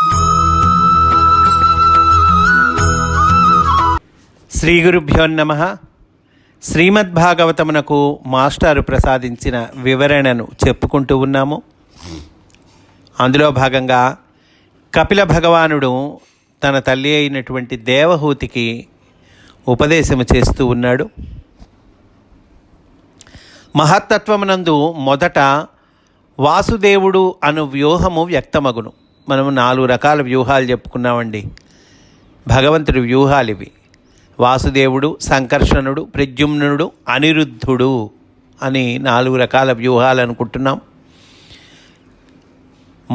శ్రీ గురుభ్యో నమ. శ్రీమద్భాగవతమునకు మాస్టారు ప్రసాదించిన వివరణను చెప్పుకుంటూ ఉన్నాము. అందులో భాగంగా కపిల భగవానుడు తన తల్లి అయినటువంటి దేవహూతికి ఉపదేశము చేస్తూ ఉన్నాడు. మహత్తత్వమునందు మొదట వాసుదేవుడు అను వ్యూహము వ్యక్తమగును. మనము నాలుగు రకాల వ్యూహాలు చెప్పుకున్నామండి. భగవంతుడి వ్యూహాలు ఇవి. వాసుదేవుడు సంకర్షణుడు ప్రద్యుమ్నుడు అనిరుద్ధుడు అని నాలుగు రకాల వ్యూహాలు అనుకుంటున్నాం.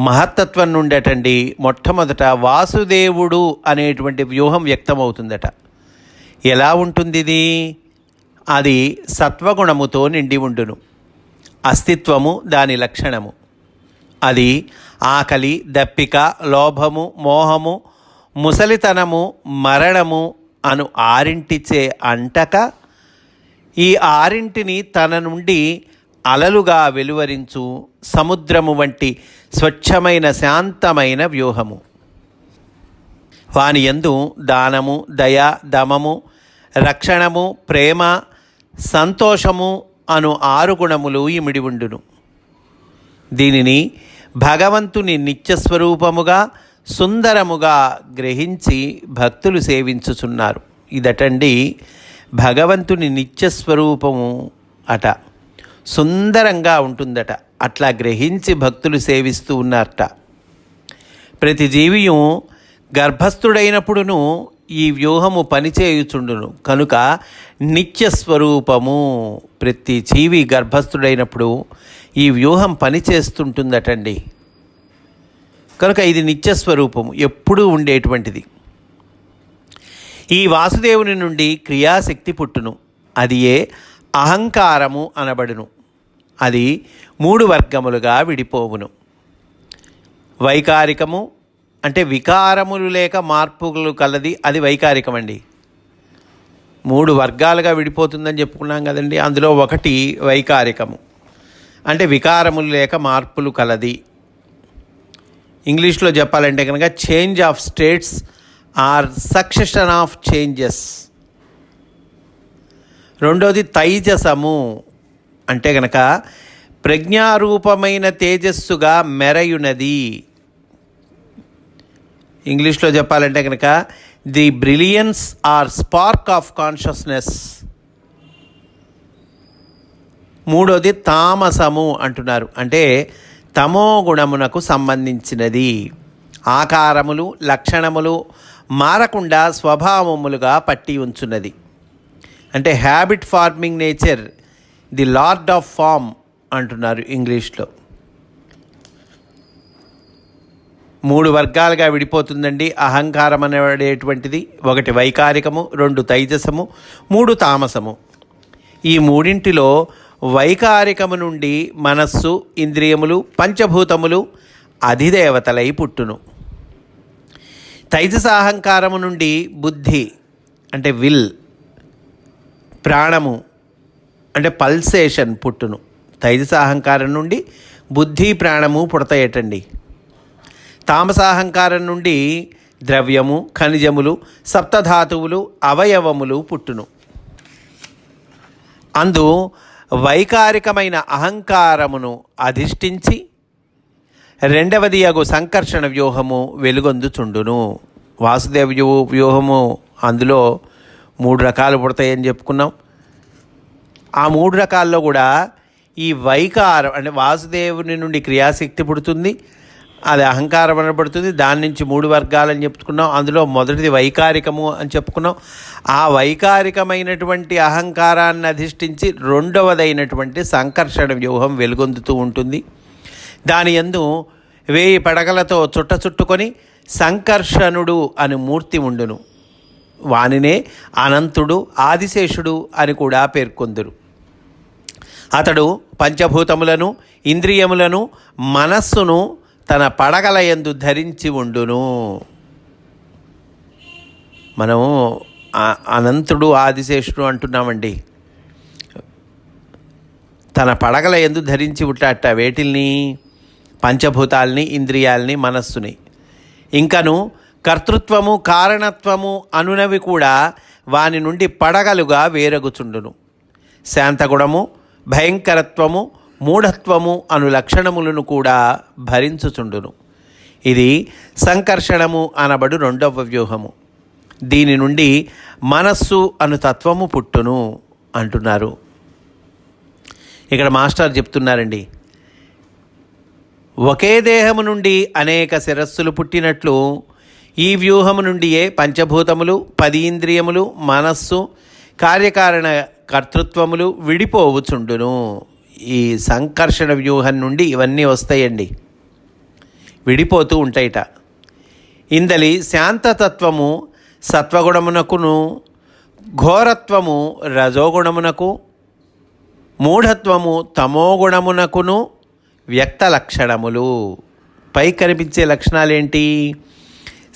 మహత్తత్వం నుండటండి మొట్టమొదట వాసుదేవుడు అనేటువంటి వ్యూహం వ్యక్తమవుతుందట. ఎలా ఉంటుంది ఇది అది సత్వగుణముతో నిండి ఉండును. అస్తిత్వము దాని లక్షణము. అది ఆకలి దప్పిక లోభము మోహము ముసలితనము మరణము అను ఆరింటిచే అంటక ఈ ఆరింటిని తన నుండి అలలుగా వెలువరించు సముద్రము వంటి స్వచ్ఛమైన శాంతమైన వ్యూహము. వాని యందు దానము దయ దమము రక్షణము ప్రేమ సంతోషము అను ఆరు గుణములు ఇమిడి ఉండును. దీనిని భగవంతుని నిత్యస్వరూపముగా సుందరముగా గ్రహించి భక్తులు సేవించుచున్నారు. ఇదటండి భగవంతుని నిత్యస్వరూపము అట. సుందరంగా ఉంటుందట. అట్లా గ్రహించి భక్తులు సేవిస్తూ ఉన్నారట. ప్రతి జీవియు గర్భస్థుడైనప్పుడును ఈ వ్యూహము పనిచేయుచుండును. కనుక నిత్యస్వరూపము ప్రతి జీవి గర్భస్థుడైనప్పుడు ఈ వ్యూహం పనిచేస్తుంటుందటండి కనుక ఇది నిత్యస్వరూపము ఎప్పుడూ ఉండేటువంటిది. ఈ వాసుదేవుని నుండి క్రియాశక్తి పుట్టును. అది ఏ? అహంకారము అనబడును. అది మూడు వర్గములుగా విడిపోవును. వైకారికము అంటే వికారములు లేక మార్పులు కలది అది వైకారికం అండి మూడు వర్గాలుగా విడిపోతుందని చెప్పుకున్నాం కదండి అందులో ఒకటి వైకారికము. అంటే వికారములు లేక మార్పులు కలది. ఇంగ్లీష్లో చెప్పాలంటే కనుక change of states or succession of changes. రెండోది తైజసము. అంటే కనుక ప్రజ్ఞారూపమైన తేజస్సుగా మెరయునది. ఇంగ్లీష్లో చెప్పాలంటే కనుక the brilliance or spark of consciousness. మూడోది తామసము అంటున్నారు. అంటే తమో గుణమునకు సంబంధించినది. ఆకారములు లక్షణములు మారకుండా స్వభావములుగా పట్టి ఉంచున్నది. అంటే habit forming nature the lord of form అంటున్నారు ఇంగ్లీష్లో. మూడు వర్గాలుగా విడిపోతుందండి. అహంకారం అనేటువంటిది ఒకటి వైకారికము రెండు తైజసము మూడు తామసము. ఈ మూడింటిలో వైకారికము నుండి మనస్సు ఇంద్రియములు పంచభూతములు అధిదేవతలై పుట్టును. తైజసాహంకారము నుండి బుద్ధి అంటే విల్ ప్రాణము అంటే పల్సేషన్ పుట్టును. తైజసాహంకారం నుండి బుద్ధి ప్రాణము పుడతాయటండి. తామసాహంకారం నుండి ద్రవ్యము ఖనిజములు సప్తధాతువులు అవయవములు పుట్టును. అందు వైకారికమైన అహంకారమును అధిష్ఠించి రెండవది అగు సంకర్షణ వ్యూహము వెలుగొందుచుండును. వాసుదేవ వ్యూహము అందులో మూడు రకాలు పుడతాయని చెప్పుకున్నాం. ఆ మూడు రకాల్లో కూడా ఈ వైకారం అంటే వాసుదేవుని నుండి క్రియాశక్తి పుడుతుంది అది అహంకారం అనబడుతుంది దాని నుంచి మూడు వర్గాలని చెప్పుకున్నాం. అందులో మొదటిది వైకారికము అని చెప్పుకున్నాం. ఆ వైకారికమైనటువంటి అహంకారాన్ని అధిష్ఠించి రెండవదైనటువంటి సంకర్షణ వ్యూహం వెలుగొందుతూ ఉంటుంది. దాని యందు వేయి పడగలతో చుట్ట చుట్టుకొని సంకర్షణుడు అని మూర్తి ఉండును. వానినే అనంతుడు ఆదిశేషుడు అని కూడా పేర్కొందురు. అతడు పంచభూతములను ఇంద్రియములను మనస్సును తన పడగల యందు ధరించి ఉండును. మనము అనంతుడు ఆదిశేషుడు అంటున్నామండి. తన పడగల ఎందు ధరించి ఉంటాట వేటిల్ని పంచభూతాల్ని ఇంద్రియాల్ని మనస్సుని. ఇంకను కర్తృత్వము కారణత్వము అనునవి కూడా వాని నుండి పడగలుగా వేరగుచుండును. శాంతగుణము భయంకరత్వము మూఢత్వము అను లక్షణములను కూడా భరించుచుండును. ఇది సంకర్షణము అనబడు రెండవ వ్యూహము. దీని నుండి మనస్సు అను తత్వము పుట్టును అంటున్నారు. ఇక్కడ మాస్టర్ చెప్తున్నారండి. ఒకే దేహము నుండి అనేక శిరస్సులు పుట్టినట్లు ఈ వ్యూహము నుండియే పంచభూతములు పది ఇంద్రియములు మనస్సు కార్యకారణ కర్తృత్వములు విడిపోవుచుండును. ఈ సంకర్షణ వ్యూహం నుండి ఇవన్నీ వస్తాయండి. విడిపోతూ ఉంటాయిట. ఇందలి శాంతతత్వము సత్వగుణమునకును ఘోరత్వము రజోగుణమునకు మూఢత్వము తమోగుణమునకును వ్యక్త లక్షణములు. పై కనిపించే లక్షణాలేంటి?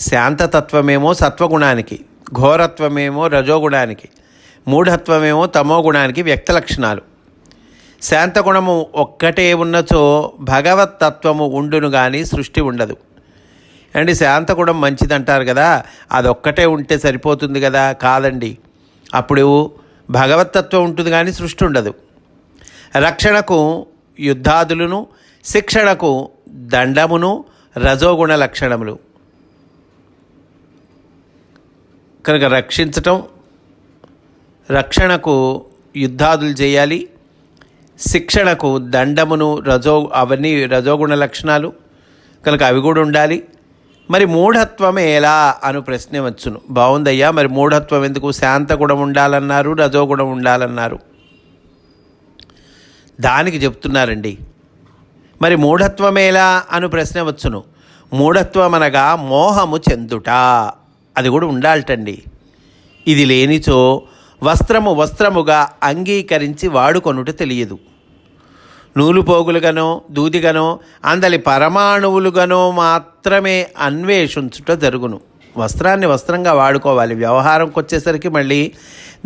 శాంతతత్వమేమో సత్వగుణానికి ఘోరత్వమేమో రజోగుణానికి మూఢత్వమేమో తమోగుణానికి వ్యక్త లక్షణాలు. శాంతగుణము ఒక్కటే ఉన్నచో భగవత్ తత్వము ఉండును కానీ సృష్టి ఉండదు. అండి శాంతగుణం మంచిదంటారు కదా అదొక్కటే ఉంటే సరిపోతుంది కదా కాదండి. అప్పుడు భగవతత్వం ఉంటుంది కానీ సృష్టి ఉండదు. రక్షణకు యుద్ధాదులను శిక్షణకు దండమును రజోగుణ లక్షణములు. కనుక రక్షించటం రక్షణకు యుద్ధాదులు చేయాలి శిక్షణకు దండమును రజో అవన్నీ రజోగుణ లక్షణాలు. కనుక అవి కూడా ఉండాలి. మరి మూఢత్వం ఎలా అను ప్రశ్న వచ్చును. బాగుందయ్యా మరి మూఢత్వం ఎందుకు? శాంతగుణం ఉండాలన్నారు రజోగుణం ఉండాలన్నారు. దానికి చెప్తున్నారండి. మరి మూఢత్వమేలా అను ప్రశ్న వచ్చును. మూఢత్వం అనగా మోహము చెందుట. అది కూడా ఉండాలటండి. ఇది లేనిచో వస్త్రము వస్త్రముగా అంగీకరించి వాడుకొనుట తెలియదు. నూలు పోగులుగానో దూదిగానో అందలి పరమాణువులుగానో మాత్రమే అన్వేషించుట జరుగును. వస్త్రాన్ని వస్త్రంగా వాడుకోవాలి. వ్యవహారంకి వచ్చేసరికి మళ్ళీ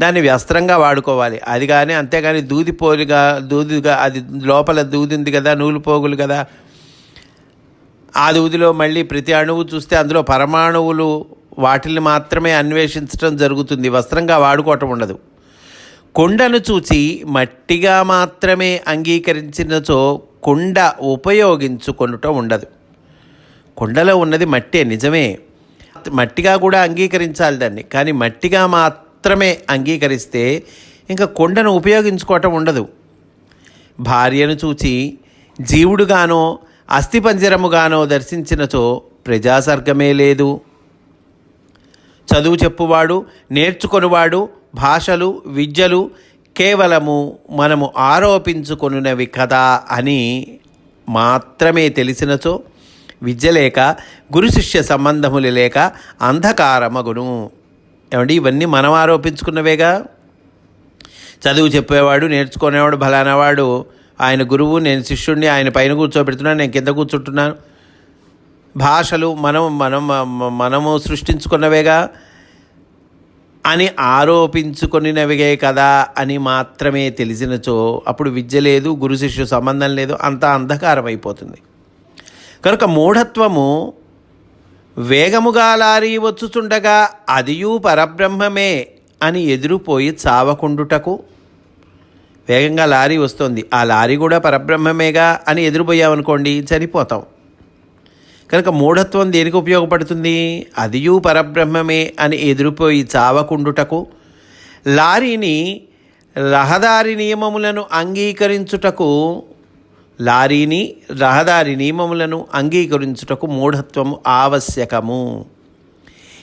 దాన్ని వస్త్రంగా వాడుకోవాలి. అది కానీ అంతేగాని దూది పోలుగా దూదిగా అది లోపల దూదింది కదా నూలు పోగులు కదా. ఆ దూదిలో మళ్ళీ ప్రతి అణువు చూస్తే అందులో పరమాణువులు వాటిని మాత్రమే అన్వేషించడం జరుగుతుంది. వస్త్రంగా వాడుకోవటం ఉండదు. కుండను చూచి మట్టిగా మాత్రమే అంగీకరించినచో కుండ ఉపయోగించుకొనుట ఉండదు. కుండలో ఉన్నది మట్టే నిజమే. మట్టిగా కూడా అంగీకరించాలి దాన్ని కానీ మట్టిగా మాత్రమే అంగీకరిస్తే ఇంకా కుండను ఉపయోగించుకోవటం ఉండదు. భార్యను చూచి జీవుడుగానో అస్థిపంజరముగానో దర్శించినచో ప్రజాసర్గమే లేదు. చదువు చెప్పువాడు నేర్చుకొనివాడు భాషలు విద్యలు కేవలము మనము ఆరోపించుకొనున్నవి కదా అని మాత్రమే తెలిసినచో విద్య లేక గురు శిష్య సంబంధములు లేక అంధకారమగును. ఏమండి ఇవన్నీ మనం ఆరోపించుకున్నవేగా? చదువు చెప్పేవాడు నేర్చుకునేవాడు బలానవాడు ఆయన గురువు నేను శిష్యుడిని ఆయన పైన కూర్చోబెడుతున్నాను నేను కింద కూర్చుంటున్నాను. భాషలు మనం మనం మనము సృష్టించుకున్నవేగా? అని ఆరోపించుకొనినవిగే కదా అని మాత్రమే తెలిసినచో అప్పుడు విద్య లేదు గురు శిష్యు సంబంధం లేదు అంతా అంధకారం అయిపోతుంది కనుక మూఢత్వము వేగముగా లారీ వచ్చుచుండగా అదియు పరబ్రహ్మమే అని ఎదురుపోయి చావకుండుటకు వేగంగా లారీ వస్తుంది. ఆ లారీ కూడా పరబ్రహ్మమేగా అని ఎదురుపోయామనుకోండి చనిపోతాం. కనుక మూఢత్వం దేనికి ఉపయోగపడుతుంది? అదియు పరబ్రహ్మమే అని ఎదురుపోయి చావకుండుటకు లారీని రహదారి నియమములను అంగీకరించుటకు లారీని రహదారి నియమములను అంగీకరించుటకు మూఢత్వము ఆవశ్యకము.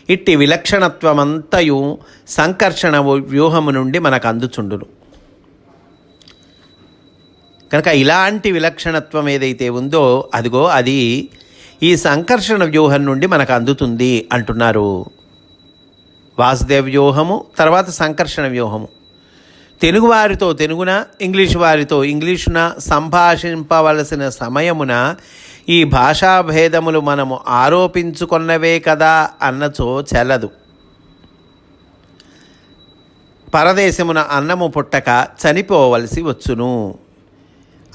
ఇట్టి విలక్షణత్వమంతయు సంకర్షణ వ్యూహము నుండి మనకు అందుచుండును కనుక ఇలాంటి విలక్షణత్వం ఏదైతే ఉందో అదిగో అది ఈ సంకర్షణ వ్యూహం నుండి మనకు అందుతుంది అంటున్నారు. వాసుదేవ వ్యూహము తర్వాత సంకర్షణ వ్యూహము. తెలుగువారితో తెలుగున ఇంగ్లీష్ వారితో ఇంగ్లీషున సంభాషింపవలసిన సమయమున ఈ భాషా భేదములు మనము ఆరోపించుకున్నవే కదా అన్నచో చెల్లదు పరదేశమున అన్నము పుట్టక చనిపోవలసి వచ్చును.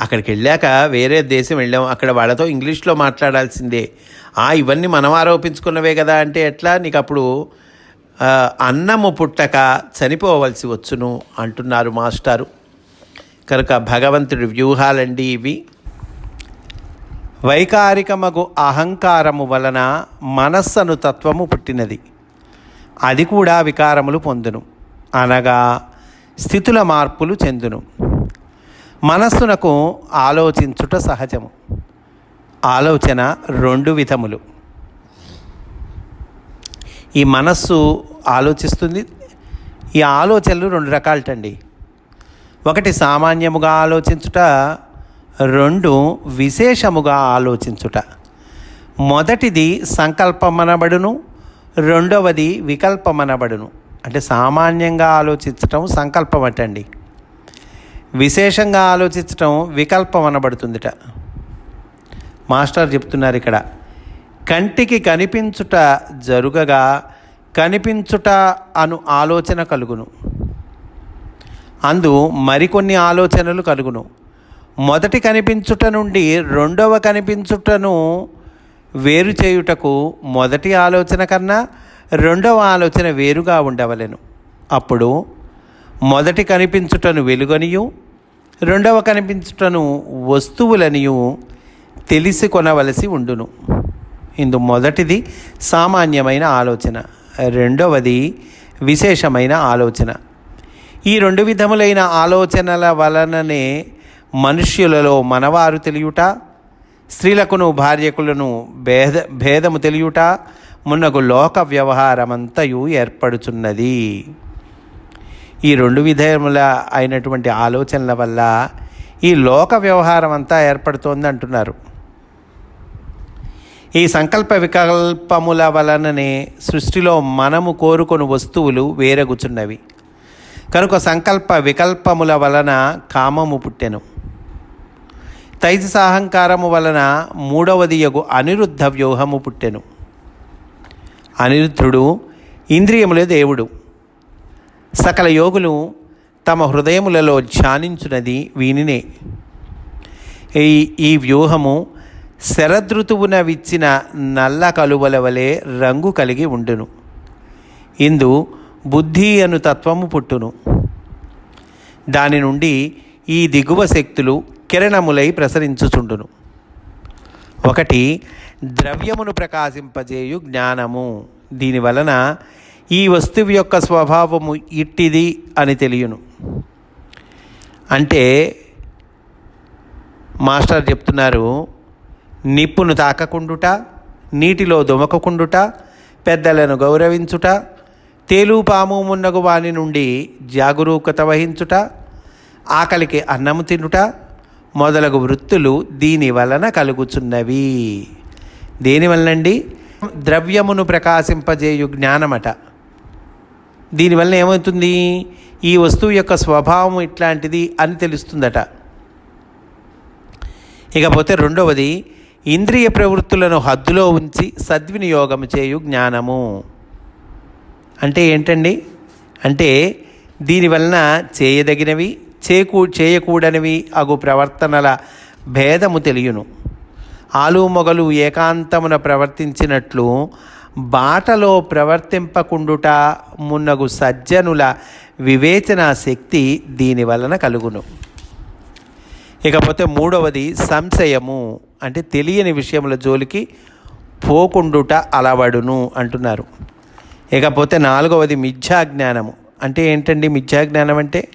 అక్కడికి వెళ్ళాక వేరే దేశం వెళ్ళాం. అక్కడ వాళ్ళతో ఇంగ్లీష్లో మాట్లాడాల్సిందే. ఆ ఇవన్నీ మనం ఆరోపించుకున్నవే కదా అంటే ఎట్లా? నీకు అప్పుడు అన్నము పుట్టక చనిపోవలసి వచ్చును అంటున్నారు మాస్టారు. కనుక భగవంతుడి వ్యూహాలండి ఇవి. వైకారికమగు అహంకారము వలన మనస్సను తత్వము పుట్టినది. అది కూడా వికారములు పొందును. అనగా స్థితుల మార్పులు చెందును. మనస్సునకు ఆలోచించుట సహజము. ఆలోచన రెండు విధములు. ఈ మనస్సు ఆలోచిస్తుంది. ఈ ఆలోచనలు రెండు రకాలటండి. ఒకటి సామాన్యముగా ఆలోచించుట రెండు విశేషముగా ఆలోచించుట. మొదటిది సంకల్పమనబడును రెండవది వికల్పమనబడును. అంటే సామాన్యంగా ఆలోచించటం సంకల్పం అటండి విశేషంగా ఆలోచించటం వికల్పం అనబడుతుందిట. మాస్టర్ చెప్తున్నారు ఇక్కడ కంటికి కనిపించుట జరుగగా కనిపించుట అను ఆలోచన కలుగును. అందు మరికొన్ని ఆలోచనలు కలుగును. మొదటి కనిపించుట నుండి రెండవ కనిపించుటను వేరు చేయుటకు మొదటి ఆలోచన కన్నా రెండవ ఆలోచన వేరుగా ఉండవలెను. అప్పుడు మొదటి కనిపించుటను వెలుగనియు రెండవ కనిపించుటను వస్తువులనియు తెలిసి కొనవలసి ఉండును. ఇందు మొదటిది సామాన్యమైన ఆలోచన రెండవది విశేషమైన ఆలోచన. ఈ రెండు విధములైన ఆలోచనల వలననే మనుష్యులలో మనవారు తెలియుట స్త్రీలకును భార్యకులను భేద భేదము తెలియుట మున్నగు లోక వ్యవహారమంతయు ఏర్పడుచున్నది. ఈ రెండు విధముల అయినటువంటి ఆలోచనల వల్ల ఈ లోక వ్యవహారం అంతా ఏర్పడుతోంది అంటున్నారు. ఈ సంకల్ప వికల్పముల వలననే సృష్టిలో మనము కోరుకొని వస్తువులు వేరగుచున్నవి. కనుక సంకల్ప వికల్పముల వలన కామము పుట్టెను. తైజసాహంకారము వలన మూడవది యగు అనిరుద్ధ వ్యూహము పుట్టెను. అనిరుద్ధుడు ఇంద్రియములే దేవుడు. సకల యోగులు తమ హృదయములలో ధ్యానించున్నది వీనినే. ఈ ఈ వ్యూహము శరదృతువున విచ్చిన నల్ల కలువల వలె రంగు కలిగి ఉండును. ఇందు బుద్ధి అను తత్వము పుట్టును. దాని నుండి ఈ దిగువ శక్తులు కిరణములై ప్రసరించుచుండును. ఒకటి ద్రవ్యమును ప్రకాశింపజేయు జ్ఞానము. దీని వలన ఈ వస్తువు యొక్క స్వభావము ఇట్టిది అని తెలియను. అంటే మాస్టర్ చెప్తున్నారు నిప్పును తాకకుండుట నీటిలో దుమకకుండుట పెద్దలను గౌరవించుట తేలుపాము మున్నగు వాని నుండి జాగరూకత వహించుట ఆకలికి అన్నము తినుట మొదలగు వృత్తులు దీని వలన కలుగుచున్నవి. దేనివల్లండి ద్రవ్యమును ప్రకాశింపజేయు జ్ఞానమట. దీనివల్ల ఏమవుతుంది? ఈ వస్తువు యొక్క స్వభావం ఇట్లాంటిది అని తెలుస్తుందట. ఇకపోతే రెండవది ఇంద్రియ ప్రవృత్తులను హద్దులో ఉంచి సద్వినియోగం చేయు జ్ఞానము. అంటే ఏంటండి? అంటే దీనివలన చేయదగినవి చేకూ చేయకూడనివి అగు ప్రవర్తనల భేదము తెలియను. ఆలు మొగలు ఏకాంతమున ప్రవర్తించినట్లు బాటలో ప్రవర్తింపకుండుట మున్నగు సజ్జనుల వివేచన శక్తి దీని వలన కలుగును. ఇకపోతే మూడవది సంశయము. అంటే తెలియని విషయముల జోలికి పోకుండుట అలవడును అంటున్నారు. ఇకపోతే నాలుగవది మిథ్యాజ్ఞానము. అంటే ఏంటండి మిథ్యాజ్ఞానం అంటే?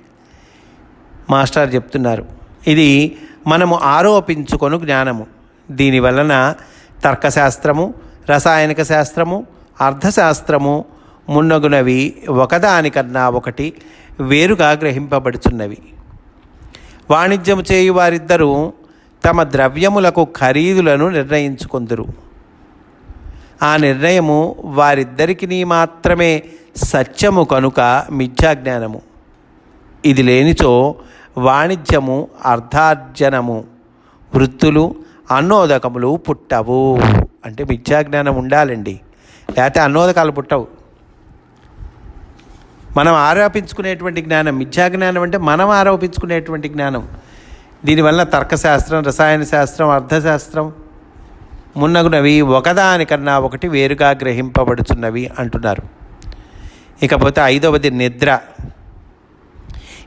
మాస్టర్ చెప్తున్నారు. ఇది మనము ఆరోపించుకొను జ్ఞానము. దీని వలన తర్కశాస్త్రము రసాయనిక శాస్త్రము అర్థశాస్త్రము మున్నగునవి ఒకదానికన్నా ఒకటి వేరుగా గ్రహింపబడుచున్నవి. వాణిజ్యము చేయు వారిద్దరూ తమ ద్రవ్యములకు ఖరీదులను నిర్ణయించుకుందరు. ఆ నిర్ణయము వారిద్దరికి మాత్రమే సత్యము కనుక మిథ్యాజ్ఞానము. ఇది లేనిచో వాణిజ్యము అర్థార్జనము వృత్తులు అన్నోదకములు పుట్టవు. అంటే విద్యాజ్ఞానం ఉండాలండి. లేకపోతే అన్నోదకాలు పుట్టవు. మనం ఆరోపించుకునేటువంటి జ్ఞానం మిథ్యాజ్ఞానం అంటే మనం ఆరోపించుకునేటువంటి జ్ఞానం. దీనివల్ల తర్కశాస్త్రం రసాయన శాస్త్రం అర్థశాస్త్రం మున్నగునవి ఒకదానికన్నా ఒకటి వేరుగా గ్రహింపబడుచున్నవి అంటున్నారు. ఇకపోతే ఐదవది నిద్ర.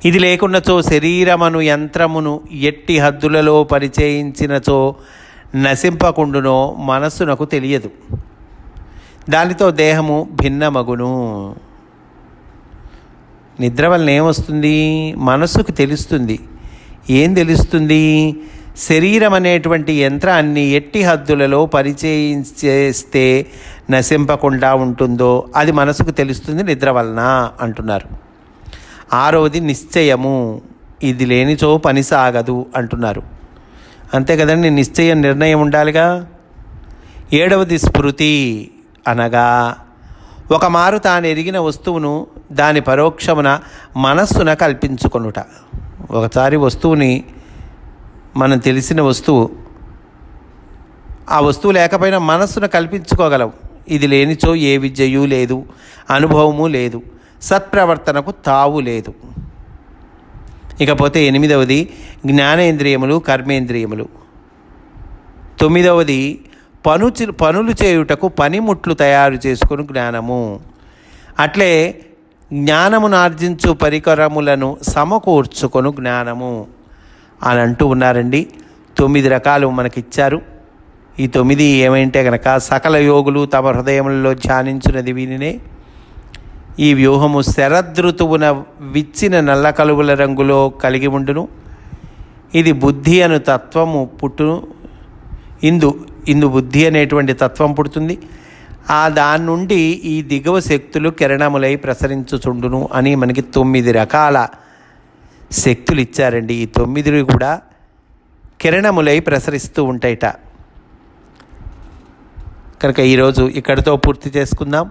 ఇది లేకున్నచో శరీరమను యంత్రమును ఎట్టి హద్దులలో పరిచయించినచో నశింపకుండునో మనస్సునకు తెలియదు. దానితో దేహము భిన్నమగును. నిద్ర వలన ఏమొస్తుంది? మనస్సుకు తెలుస్తుంది. ఏం తెలుస్తుంది? శరీరం అనేటువంటి యంత్రాన్ని ఎట్టి హద్దులలో పరిచయించేస్తే నశింపకుండా ఉంటుందో అది మనసుకు తెలుస్తుంది నిద్ర వలన అంటున్నారు. ఆరవది నిశ్చయము. ఇది లేనిచో పని సాగదు అంటున్నారు. అంతే కదండి నిశ్చయం నిర్ణయం ఉండాలిగా. ఏడవది స్మృతి అనగా ఒక మారు తాను ఎరిగిన వస్తువును దాని పరోక్షమున మనస్సున కల్పించుకొనుట. ఒకసారి వస్తువుని మనం తెలిసిన వస్తువు ఆ వస్తువు లేకపోయినా మనస్సును కల్పించుకోగలం. ఇది లేనిచో ఏ విద్యయు లేదు అనుభవము లేదు సత్ప్రవర్తనకు తావు లేదు. ఇకపోతే ఎనిమిదవది జ్ఞానేంద్రియములు కర్మేంద్రియములు. తొమ్మిదవది పను పనులు చేయుటకు పనిముట్లు తయారు చేసుకుని జ్ఞానము. అట్లే జ్ఞానమును ఆర్జించు పరికరములను సమకూర్చుకొను జ్ఞానము. అని అంటూ ఉన్నారండి. తొమ్మిది రకాలు మనకిచ్చారు. ఈ తొమ్మిది ఏమంటే గనక సకల యోగులు తమ హృదయంలో ధ్యానించినది వీనినే ఈ వ్యూహము శరదృతువున విచ్చిన నల్ల కలుగుల రంగులో కలిగి ఉండును. ఇది బుద్ధి అను తత్వము పుట్టును. ఇందు ఇందు బుద్ధి అనేటువంటి తత్వం పుడుతుంది. ఆ దాని నుండి ఈ దిగువ శక్తులు కిరణములై ప్రసరించుచుండును అని మనకి తొమ్మిది రకాల శక్తులు ఇచ్చారండి. ఈ తొమ్మిది కూడా కిరణములై ప్రసరిస్తూ ఉంటాయిట. కనుక ఈరోజు ఇక్కడితో పూర్తి చేసుకుందాం.